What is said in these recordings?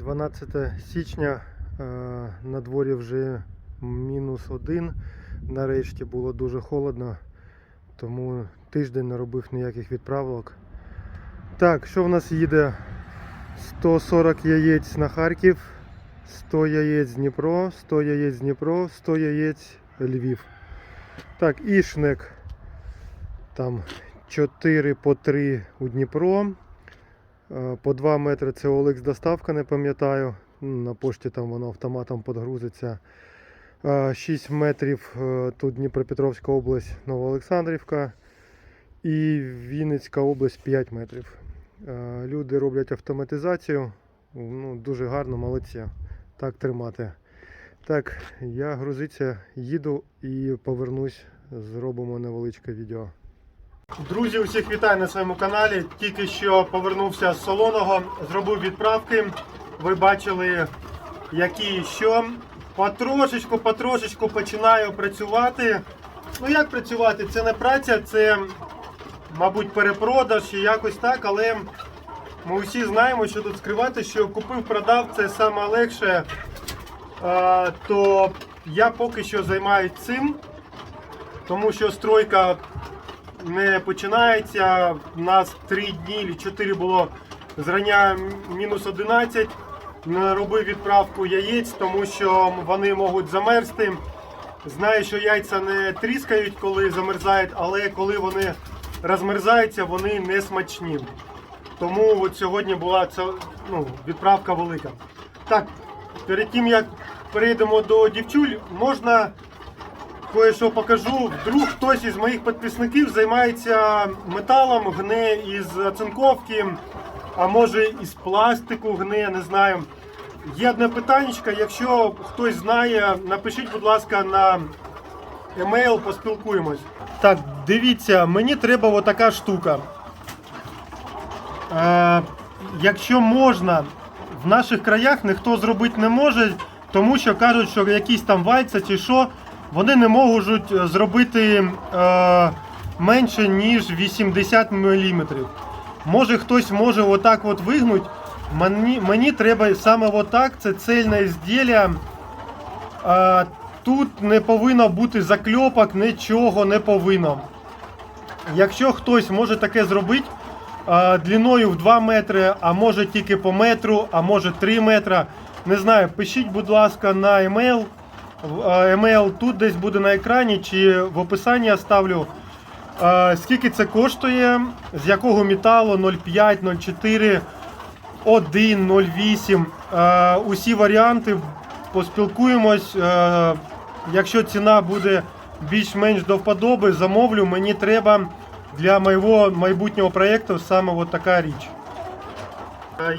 12 січня е, на дворі вже мінус один. Нарешті було дуже холодно, тому тиждень не робив ніяких відправок. Так, що в нас їде? 140 яєць на Харків, 100 яєць Дніпро, 100 яєць Дніпро, 100 яєць Львів. Так, і шнек. Там 4 по 3 у Дніпро. Е, По 2 метри це OLX доставка, не пам'ятаю. На пошті там воно автоматом підгрузиться. Е, 6 метрів е, тут Дніпропетровська область, Новоолександрівка. І Вінницька область 5 метрів. Е, Люди роблять автоматизацію. Ну, дуже гарно, молодці. Так тримати. Так, я грузиться, їду і повернусь. Зробимо невеличке відео. Друзі, усіх вітаю на своєму каналі. Тільки що повернувся з солоного, зробив відправки. Ви бачили, які і що. Потрошечку, потрошечку починаю працювати. Ну як працювати? Це не праця, це, мабуть, перепродаж і якось так, але ми всі знаємо, що тут скривати, що купив, продав, це саме легше. А, то я поки що займаюся цим, тому що стройка не починається. У нас 3 дні чи 4 було зрання мінус 11. Не робив відправку яєць, тому що вони можуть замерзти. Знаю, що яйця не тріскають, коли замерзають, але коли вони розмерзаються, вони не смачні. Тому от сьогодні була ця, ну, відправка велика. Так, перед тим як перейдемо до дівчуль, можна кое-що покажу. Вдруг хтось із моїх підписників займається металом, гне із оцинковки, а може із пластику гне, не знаю. Є одне питання, якщо хтось знає, напишіть, будь ласка, на емейл, поспілкуємось. Так, дивіться, мені треба отака штука. Е, якщо можна, в наших краях ніхто зробити не може, тому що кажуть, що якісь там вальця чи що, вони не можуть е, зробити е, менше, ніж 80 мм. Може хтось може отак от вигнути. Мені, мені треба саме отак, це цельне ізділля. Е, тут не повинно бути закльопок, нічого не повинно. Якщо хтось може таке зробити, а, длиною в 2 метри, а може тільки по метру, а може 3 метра. Не знаю, пишіть, будь ласка, на емейл. А, Емейл тут десь буде на екрані чи в описанні я ставлю. Скільки це коштує, з якого металу 0,5, 0,4, 1, 0,8. Усі варіанти поспілкуємось. Якщо ціна буде більш-менш до вподоби, замовлю, мені треба для моєго майбутнього проєкту саме от така річ.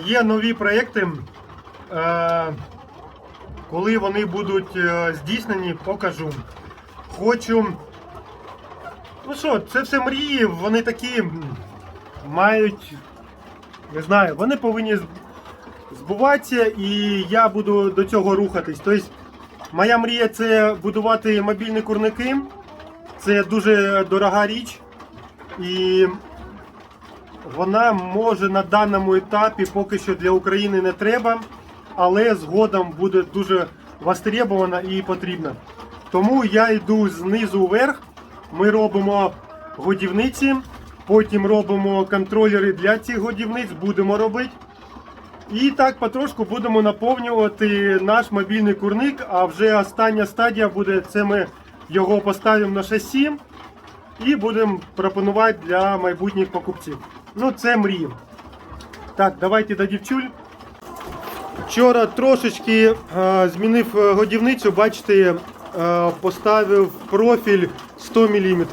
Є нові проєкти. Коли вони будуть е, здійснені, покажу. Хочу. Ну що, це все мрії, вони такі мають. Не знаю, вони повинні збуватися і я буду до цього рухатись. Тобто, моя мрія це будувати мобільні курники. Це дуже дорога річ. І вона може на даному етапі поки що для України не треба, але згодом буде дуже востребована і потрібна. Тому я йду знизу вверх. Ми робимо годівниці, потім робимо контролери для цих годівниць, будемо робити. І так потрошку будемо наповнювати наш мобільний курник. А вже остання стадія буде це ми його поставимо на шасі і будемо пропонувати для майбутніх покупців. Ну, це мрії. Так, давайте до дівчуль. Вчора трошечки е, змінив е, годівницю, бачите, е, поставив профіль 100 мм.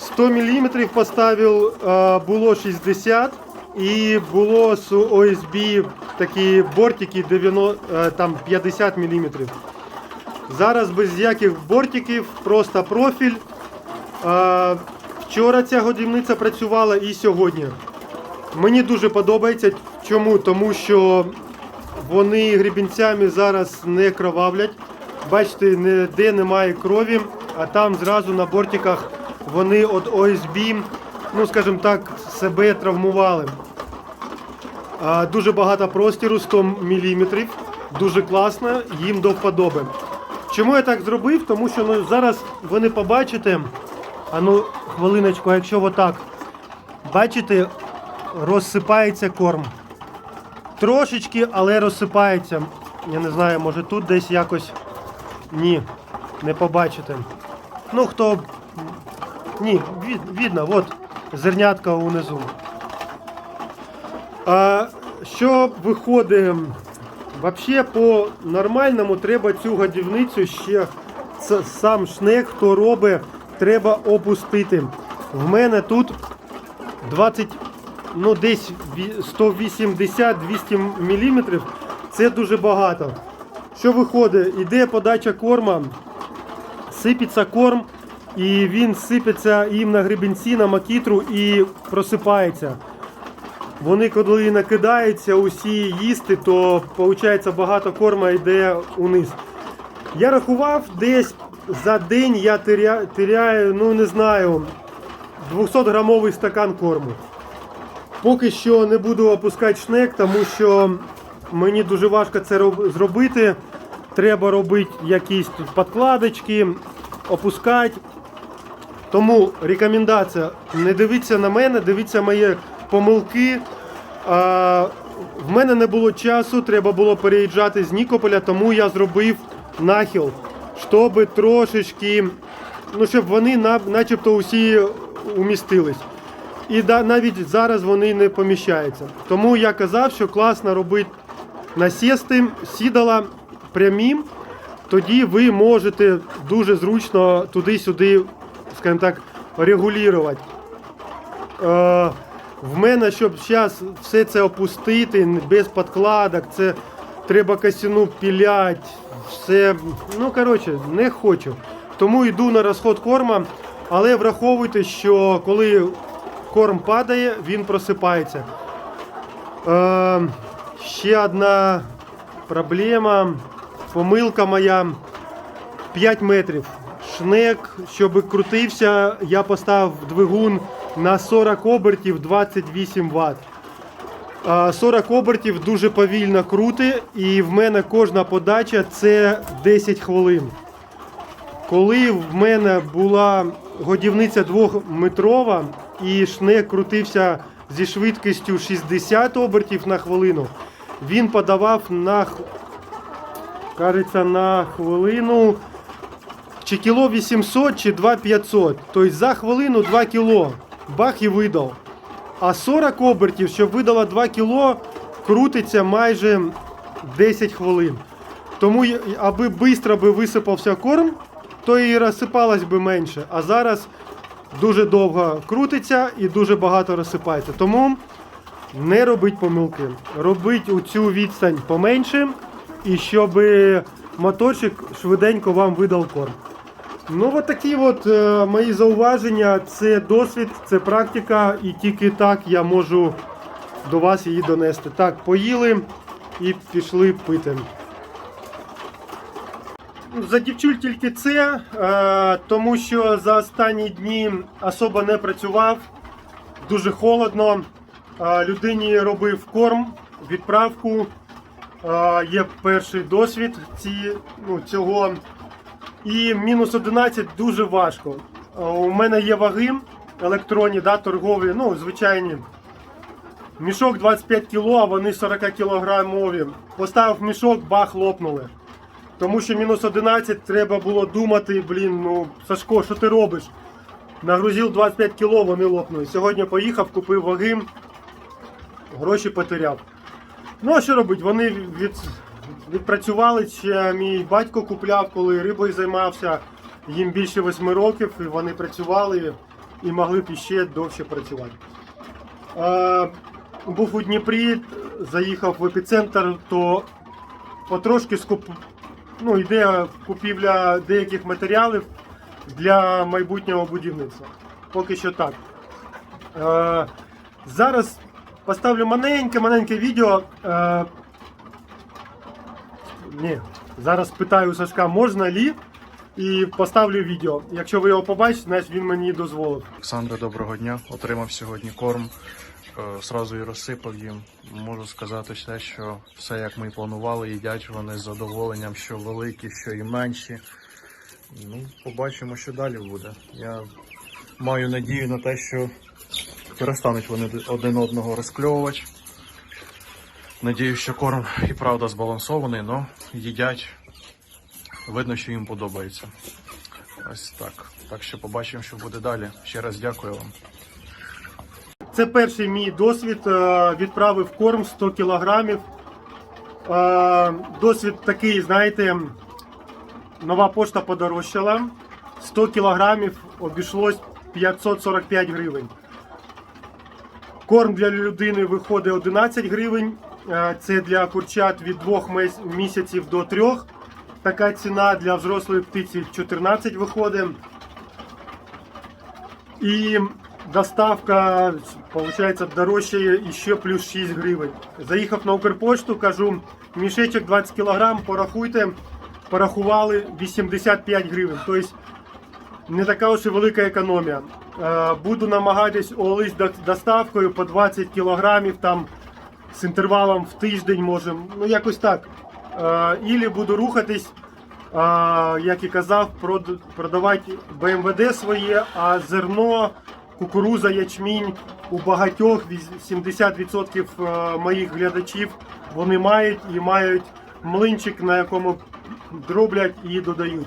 100 мм поставив, е, було 60 і було з ОСБ такі бортики 90, е, там 50 мм. Зараз без яких бортиків, просто профіль. Е, Вчора ця годівниця працювала і сьогодні. Мені дуже подобається. Чому? Тому що вони гребінцями зараз не кровавлять. Бачите, ніде немає крові, а там зразу на бортиках вони від ОСБ, ну скажімо так, себе травмували. Дуже багато простіру, 100 мм. Дуже класно, їм до вподоби. Чому я так зробив? Тому що ну, зараз ви не побачите. А ну, хвилиночку, якщо отак. Бачите, розсипається корм. Трошечки, але розсипається. Я не знаю, може тут десь якось. Ні, не побачите. Ну, хто. Ні, від, видно, от зернятка унизу. А що виходить? Взагалі, по нормальному треба цю годівницю ще сам шнек, хто робить, треба опустити. В мене тут 20, ну десь 180-200 мм. Це дуже багато. Що виходить? Іде подача корма, сипеться корм, і він сипеться їм на гребінці, на макітру і просипається. Вони коли накидаються усі їсти, то виходить багато корма йде униз. Я рахував, десь за день я теря- теряю, ну не знаю, 200 грамовий стакан корму. Поки що не буду опускати шнек, тому що мені дуже важко це зробити. Треба робити якісь тут подкладочки, опускати. Тому рекомендація: не дивіться на мене, дивіться мої помилки. А, в мене не було часу, треба було переїжджати з Нікополя, тому я зробив нахил, щоб трошечки, ну щоб вони на- начебто усі умістились. І навіть зараз вони не поміщаються. Тому я казав, що класно робити насісти, сідала прямі, тоді ви можете дуже зручно туди-сюди, скажімо так, регулювати. Е, в мене, щоб зараз все це опустити без подкладок, це треба косину пілять, все. Ну, коротше, не хочу. Тому йду на розход корма, але враховуйте, що коли корм падає, він просипається. Е, ще одна проблема, помилка моя 5 метрів. Шнек, щоб крутився, я поставив двигун на 40 обертів 28 Вт. 40 обертів дуже повільно крути, і в мене кожна подача це 10 хвилин. Коли в мене була годівниця 2-метрова і шнек крутився зі швидкістю 60 обертів на хвилину, він подавав на, кажеться, на хвилину чи кіло 800, чи 2500. Тобто за хвилину 2 кіло. Бах і видав. А 40 обертів, щоб видало 2 кіло, крутиться майже 10 хвилин. Тому, аби швидко би висипався корм, то і розсипалось би менше. А зараз дуже довго крутиться і дуже багато розсипається. Тому не робіть помилки. Робіть у цю відстань поменше, і щоб моторчик швиденько вам видав корм. Ну, от такі от е, мої зауваження. Це досвід, це практика, і тільки так я можу до вас її донести. Так, поїли і пішли пити. За дівчуль тільки це, е, тому що за останні дні особо не працював, дуже холодно. Е, людині робив корм, відправку. Е, є перший досвід ці, ну, цього. І мінус 11 дуже важко. У мене є ваги електронні, да, торгові, ну, звичайні. Мішок 25 кг, а вони 40 кілограмові. Поставив мішок, бах, лопнули. Тому що мінус 11 треба було думати, блін, ну Сашко, що ти робиш? Нагрузив 25 кг, вони лопнули. Сьогодні поїхав, купив ваги, гроші потеряв. Ну а що робити? Вони від, відпрацювали, ще мій батько купляв, коли рибою займався. Їм більше 8 років, і вони працювали і могли б іще довше працювати. Е, був у Дніпрі, заїхав в епіцентр, то потрошки скуп... ну, йде купівля деяких матеріалів для майбутнього будівництва. Поки що так. Е, зараз поставлю маленьке-маленьке відео. Е, ні, зараз питаю Сашка, можна лі, і поставлю відео. Якщо ви його побачите, значить він мені дозволив. Олександре, доброго дня. Отримав сьогодні корм сразу і розсипав їм. Можу сказати все, що все як ми і планували, їдять вони з задоволенням, що великі, що і менші. Ну, побачимо, що далі буде. Я маю надію на те, що перестануть вони один одного розкльовувати. Надію, що корм і правда збалансований, але їдять. Видно, що їм подобається. Ось так. Так що побачимо, що буде далі. Ще раз дякую вам. Це перший мій досвід. е, Відправив корм 100 кілограмів. Е, Досвід такий, знаєте, нова пошта подорожчала. 100 кілограмів обійшлось 545 гривень. Корм для людини виходить 11 гривень. Е, Це для курчат від 2 місяців до 3. Така ціна для взрослої птиці 14 виходить. І доставка, виходить, дорожчає ще плюс 6 гривень. Заїхав на Укрпошту, кажу, мішечок 20 кг, порахуйте, порахували 85 гривень. Тобто не така уж і велика економія. Е, Буду намагатись олись доставкою по 20 кг, там з інтервалом в тиждень можемо, ну якось так. Ілі буду рухатись, а, як і казав, продавати БМВД своє, а зерно, кукуруза, ячмінь у багатьох віз- 70% е, моїх глядачів вони мають і мають млинчик, на якому дроблять і додають.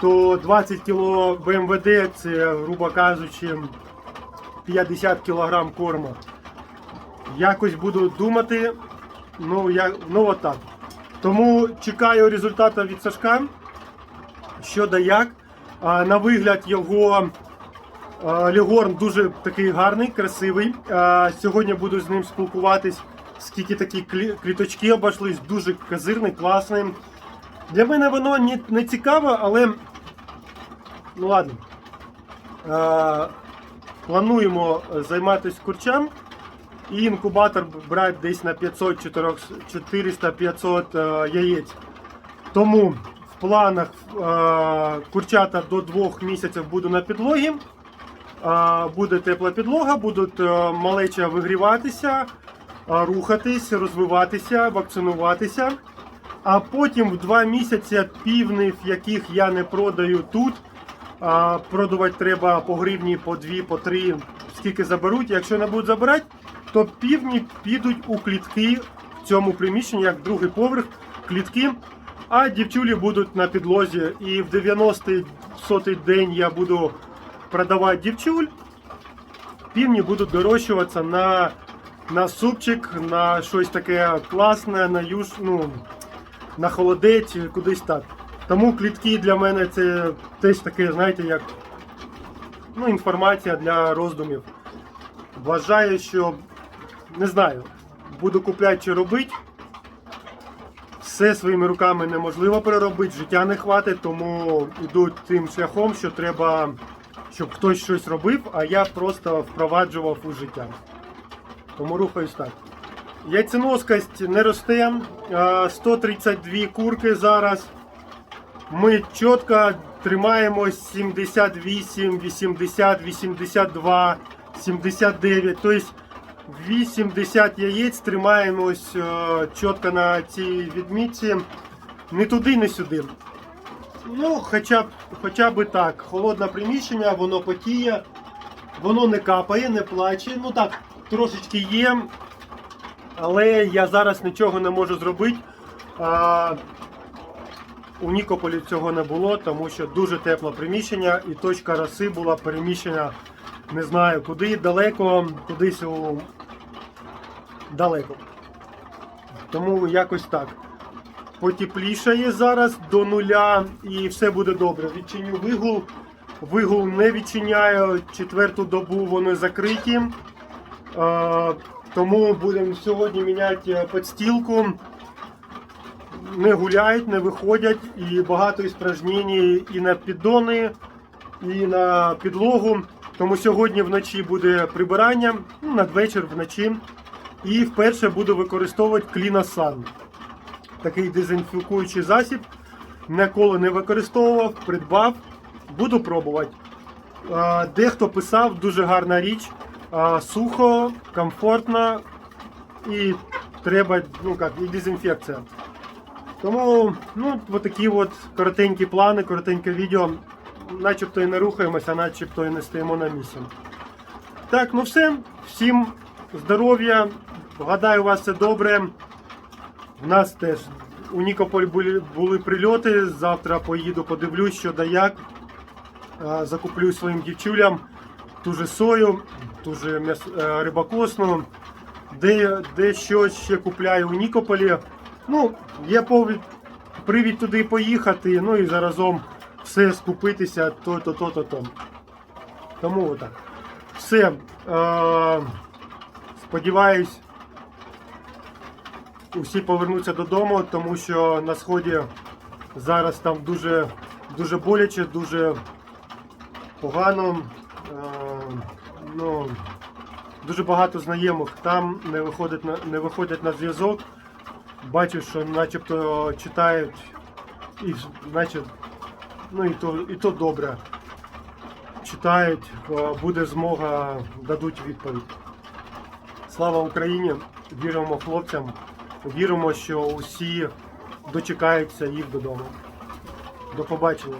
То 20 кг БМВД це, грубо кажучи, 50 кг корма. Якось буду думати. Ну, я, ну от так. Тому чекаю результату від Сашка. Що да як. На вигляд його Лігорн дуже такий гарний, красивий. Сьогодні буду з ним спілкуватись, скільки такі кліточки обійшлись, дуже козирний, класний. Для мене воно не, цікаво, але ну ладно. Плануємо займатися курчам. І інкубатор брати десь на 400-500 е, яєць. Тому в планах е, курчата до 2 місяців буду на підлогі. Буде тепла підлога, будуть е, малеча вигріватися, рухатись, розвиватися, вакцинуватися. А потім в 2 місяці півнів, яких я не продаю тут. Продавати треба по гривні, по дві, по три, скільки заберуть. Якщо не будуть забирати, то півні підуть у клітки в цьому приміщенні, як другий поверх, клітки. А дівчулі будуть на підлозі. І в 90-й сотий день я буду продавати дівчуль. Півні будуть дорощуватися на, на супчик, на щось таке класне, на юж, ну, на холодець, кудись так. Тому клітки для мене це теж таке, знаєте, як ну, інформація для роздумів. Вважаю, що не знаю, буду купляти чи робити. Все своїми руками неможливо переробити, життя не хватить, тому йду тим шляхом, що треба, щоб хтось щось робив, а я просто впроваджував у життя. Тому рухаюсь так. Яйценоскость не росте. 132 курки зараз. Ми чітко тримаємось 78, 80, 82, 79. Тобто 80 яєць тримаємось е, чітко на цій відмітці. Не туди, не сюди. Ну, хоча б, хоча б так. Холодне приміщення, воно потіє, воно не капає, не плаче. Ну так, трошечки є. Але я зараз нічого не можу зробити. А, у Нікополі цього не було, тому що дуже тепле приміщення і точка роси була переміщена не знаю куди, далеко, кудись у далеко. Тому якось так. Потеплішає зараз до нуля і все буде добре. Відчиню вигул. Вигул не відчиняю. Четверту добу вони закриті. Е, тому будемо сьогодні міняти підстілку не гуляють, не виходять, і багато іспражнень і на піддони, і на підлогу. Тому сьогодні вночі буде прибирання, ну, надвечір вночі. І вперше буду використовувати кліносан. Такий дезінфікуючий засіб. Ніколи не використовував, придбав, буду пробувати. Дехто писав, дуже гарна річ. сухо, комфортно і треба, ну як, і дезінфекція. Тому, ну, от такі от коротенькі плани, коротеньке відео. Начебто і не рухаємося, начебто і не стоїмо на місці. Так, ну все. Всім здоров'я. Гадаю, у вас все добре. У нас теж у Нікополь були, були прильоти. Завтра поїду, подивлюсь, що да як. Закуплю своїм дівчулям ту же сою, ту же е. Де, де що ще купляю у Нікополі. Ну, є повід, привід туди поїхати, ну і заразом все скупитися, то, то, то, то, то. Тому отак. Все. Е, сподіваюсь, усі повернуться додому, тому що на сході зараз там дуже, дуже боляче, дуже погано. Е, ну, дуже багато знайомих там не виходять на, не виходять на зв'язок. Бачу, що начебто читають і значить, ну і то, і то добре. Читають, е, буде змога, дадуть відповідь. Слава Україні! Віримо хлопцям, віримо, що усі дочекаються їх додому. До побачення.